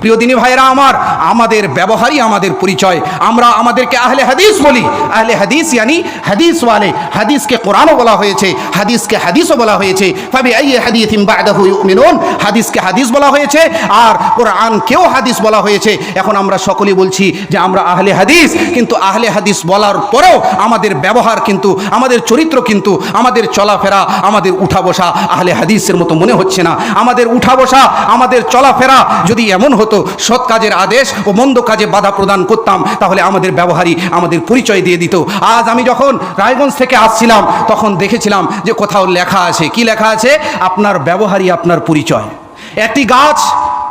প্রিয় দিনী ভাইরা আমার, আমাদের ব্যবহারই আমাদের পরিচয়। আমরা আমাদেরকে আহলে হাদিস বলি। আহলে হাদিস ইয়ানি হাদিস ওয়ালে। হাদিসকে কোরআনও বলা হয়েছে, হাদিসকে হাদিসও বলা হয়েছে। ফাবি আই হাদিসিম বাদাহু ইউমিনুন। হাদিসকে হাদিস বলা হয়েছে আর কোরআনকেও হাদিস বলা হয়েছে। এখন আমরা সকলেই বলছি যে আমরা আহলে হাদিস, কিন্তু আহলে হাদিস বলার পরেও আমাদের ব্যবহার কিন্তু, আমাদের চরিত্র কিন্তু, আমাদের চলাফেরা, আমাদের উঠা বসা আহলে হাদিসের মতো মনে হচ্ছে না। আমাদের উঠা বসা আমাদের চলাফেরা যদি এমন হতো সৎ কাজের আদেশ ও মন্দ কাজে বাধা প্রদান করতাম, তাহলে আমাদের ব্যবহারই আমাদের পরিচয় দিয়ে দিত। আজ আমি যখন রায়গঞ্জ থেকে আসছিলাম, তখন দেখেছিলাম যে কোথাও লেখা আছে। কি লেখা আছে? আপনার ব্যবহারই আপনার পরিচয়। একটি গাছ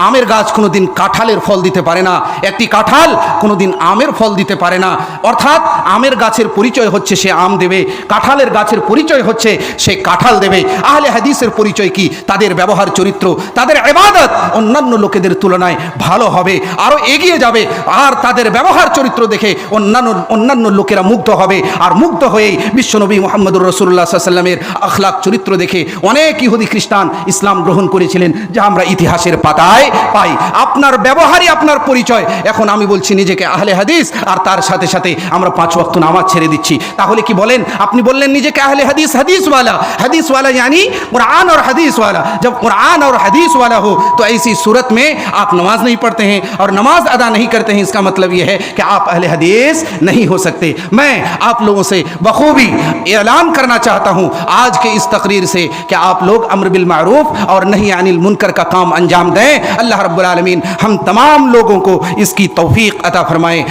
আমের গাছ কোনোদিন কাঁঠালের ফল দিতে পারে না। একটি কাঁঠাল কোনোদিন আমের ফল দিতে পারে না। অর্থাৎ আমের গাছের পরিচয় হচ্ছে সে আম দেবে, কাঁঠালের গাছের পরিচয় হচ্ছে সে কাঁঠাল দেবে। আহলে হাদিসের পরিচয় কি? তাদের ব্যবহার চরিত্র, তাদের এবাদত অন্যান্য লোকেদের তুলনায় ভালো হবে আরও এগিয়ে যাবে। আর তাদের ব্যবহার চরিত্র দেখে অন্যান্য অন্যান্য লোকেরা মুগ্ধ হবে। আর মুগ্ধ হয়েই বিশ্বনবী মোহাম্মদুর রসুল্লাহ সাল্লামের আখলাক চরিত্র দেখে অনেক ইহুদি খ্রিস্টান ইসলাম গ্রহণ করেছিলেন, যা আমরা ইতিহাসের পাতায় পাই আপনার ব্যবহারই আপনার পরিচয় এখন আমি বলছি নিজেকে আহলে হাদিস আর তার সাথে সাথে আমরা পাঁচ ওয়াক্ত নামাজ ছেড়ে দিচ্ছি তাহলে কি বলেন আপনি বললেন নিজেকে আহলে হাদিস হাদিস वाला हदीस वाला यानी कुरान और हदीस वाला जब कुरान और हदीस वाला हो तो ऐसी सूरत में आप नमाज नहीं पढ़ते हैं और नमाज अदा नहीं करते हैं इसका मतलब यह है कि आप अहले हदीस नहीं हो सकते मैं आप लोगों से बखूबी ऐलान करना चाहता हूँ आज के इस तकरीर से कि आप लोग अमर बिल मारूफ और नहीं अनिल मुनकर का काम अंजाम दें अल्लाह रब्बुल आलमीन हम तमाम लोगों को इसकी तौफीक अता फरमाएँ।